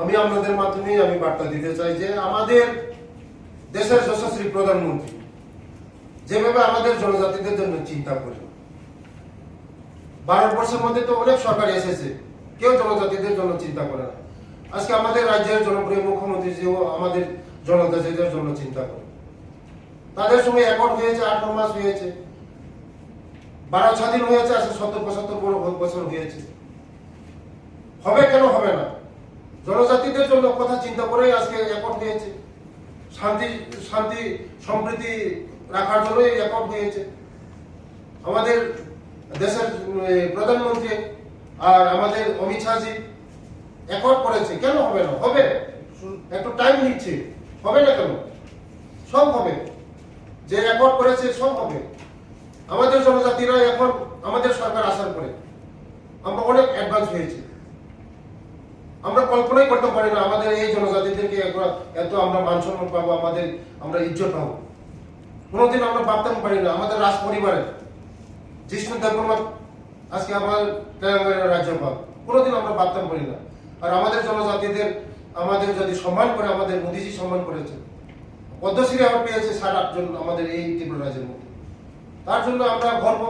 আমি আপনাদের মাধ্যমে আমি বার্তা দিতে চাই যে আমাদের দেশের যশস্বী প্রধানমন্ত্রী যেভাবে আমাদের জনজাতিদের জন্য চিন্তা করেন ভারতবর্ষের মধ্যে তো অনেক সরকার এসেছে, কেউ জনজাতিদের জন্য চিন্তা করে না। আজকে আমাদের রাজ্যের জনপ্রিয় মুখ্যমন্ত্রী যেও আমাদের জনজাতিদের জন্য চিন্তা করে। তাদের সঙ্গে একট হয়েছে, আঠারো মাস হয়েছে। বারো স্বাধীন হয়েছে, আজকে সত্তর পঁচাত্তর বছর হয়েছে। হবে কেন হবে না? জনজাতিদের জন্য কথা চিন্তা করেই আজকে একট হয়েছে শান্তি শান্তি, সম্প্রীতি রাখার জন্যই একট হয়েছে আমাদের দেশের প্রধানমন্ত্রী আর আমাদের অমিত শাহজি একট করেছে। কেন হবে না? হবে। একটু টাইম নিচ্ছে। হবে না কেন? সব হবে। যে রেকর্ড করেছে, সব হবে। আমাদের জনজাতিরা এখন আমাদের সরকার আসার পরে আমরা অনেক অ্যাডভান্স হয়েছি। আমরা কল্পনাই করতে পারি না, আমাদের এই জনজাতিদেরকে এত আমরা মান সম্মান পাবো, আমাদের আমরা ইজ্জত পাবো। কোনোদিন আমরা ভাবতাম পারি না, আমাদের রাজ পরিবারের জিষ্ণু দেববর্মা আজকে আমার তেলেঙ্গানার রাজ্যপাল, কোনোদিন আমরা ভাবতাম পারি না। আর আমাদের জনজাতিদের, আমাদের যদি সম্মান করে, আমাদের মোদিজি সম্মান করেছে। পদ্মশ্রী আবার পেয়েছে সাত আটজন আমাদের এই ত্রিপুরা রাজ্যের মধ্যে। তার জন্য আমরা গর্ব।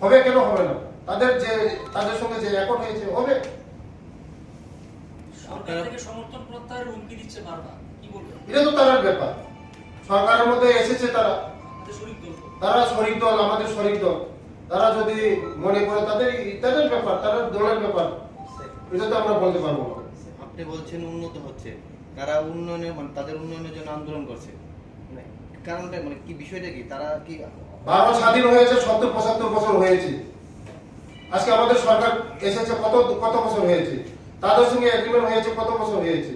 হবে কেন হবে না? তাদের যে, তাদের সঙ্গে যে একট হয়েছে, হবে। সরকার থেকে সমর্থন প্রত্যাহারের হুমকি দিচ্ছে বারবার। কি বলবেন? এটা তো তার ব্যাপার। সরকারের মধ্যে এসেছে তারা। তারা শরিক দল আমাদের শরিক দল। তারা যদি মনে করে তাদের তাদের ব্যাপার তাদের দলের ব্যাপার। এটা তো আমরা বলতে পারব না। আপনি বলছেন উন্নত হচ্ছে। তারা উন্নয়নের মানে তাদের উন্নয়নের জন্য আন্দোলন করছে। মানে কারণটা মানে কি বিষয়টা কি? তারা কি ভারত স্বাধীন হয়েছে সত্তর পঁচাত্তর বছর হয়েছে। আজকে আমাদের সরকার এসেছে কত কত বছর হয়েছে? তাদের সঙ্গে এগ্রিমেন্ট হয়েছে, কত বছর হয়েছে?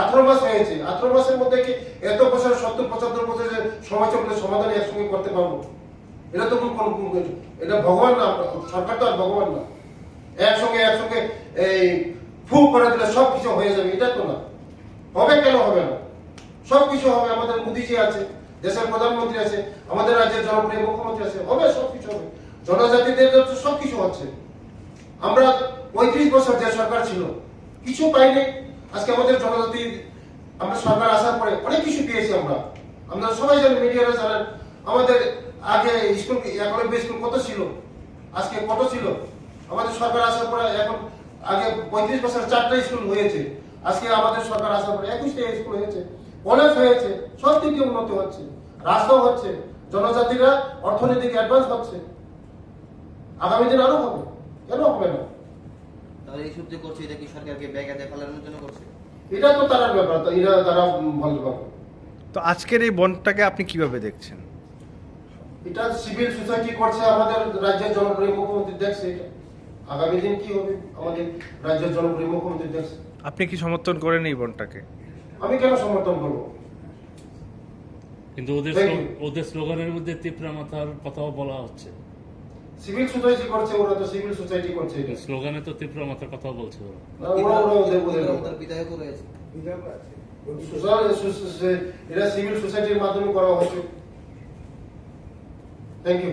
আঠারো মাস হয়েছে। আঠারো মাসের মধ্যে কি এত বছর, সত্তর, পঁচাত্তর বছরের সময় চললে সমাধান একসঙ্গে করতে পারব? এটা তো কোন এটা ভগবান না, সরকার তো আর ভগবান না। একসঙ্গে একসঙ্গে এই ফু করে দিলে সব কিছু হয়ে যাবে, এটা তো না। হবে কেন হবে না? সব কিছু হবে, আমাদের মোদিজি আছে, দেশের প্রধানমন্ত্রী আছে, আমাদের রাজ্যের জনপ্রিয় মুখ্যমন্ত্রী আছে, হবে, সব কিছু হবে। জনজাতিদের সব কিছু হচ্ছে আমরা পঁয়ত্রিশ বছর যে সরকার ছিল, কিছু পাইনি। আজকে আমাদের জনজাতির আমরা সরকার আসার পরে অনেক কিছু পেয়েছি আমরা। আমরা সবাই জানি মিডিয়ারা জানেন, আমাদের আগে স্কুল, একলব্য স্কুল কত ছিল? আজকে কত ছিল? আমাদের সরকার আসার পরে এখন, আগে পঁয়ত্রিশ বছর চারটা স্কুল হয়েছে। আজকে আমাদের সরকার আসার পরে একুশটা স্কুল হয়েছে। কলেজ হয়েছে, সব দিকে উন্নতি হচ্ছে। রাস্তাও হচ্ছে, জনজাতিরা অর্থনৈতিক অ্যাডভান্স হচ্ছে। আগামী দিন আরও হবে, কেন হবে না? তারা এইসব যে করছে এটা কি সরকারকে ব্যাগাতে ফেলানোর জন্য করছে? এটা তো তারা ব্যাপার তো এরা তারা বলতে পারবে তো আজকের এই বনটাকে আপনি কীভাবে দেখছেন? এটা সিভিল সোসাইটি করছে আমাদের রাজ্যের জনপ্রিয় মুখ্যমন্ত্রী দেখছে এটা। আগামী দিন কি হবে? আমাদের রাজ্যের জনপ্রিয় মুখ্যমন্ত্রী দেখছে। আপনি কি সমর্থন করেন এই বনটাকে? আমি কেন সমর্থন করব? কিন্তু ওদের. ওদের স্লোগানের মধ্যে তিপ্রা মাথার কথাও বলা হচ্ছে। সিভিল সোসাইটি করছে ওরা তো সিভিল সোসাইটি করছে এটা। স্লোগানে তো তীব্র মাথার কথা বলছে ওরা। ওরা ওরা ওদের ওদের বিধায়কও রয়েছে। সো- সো- এরা সিভিল সোসাইটির মাধ্যমে করা হচ্ছে। Thank you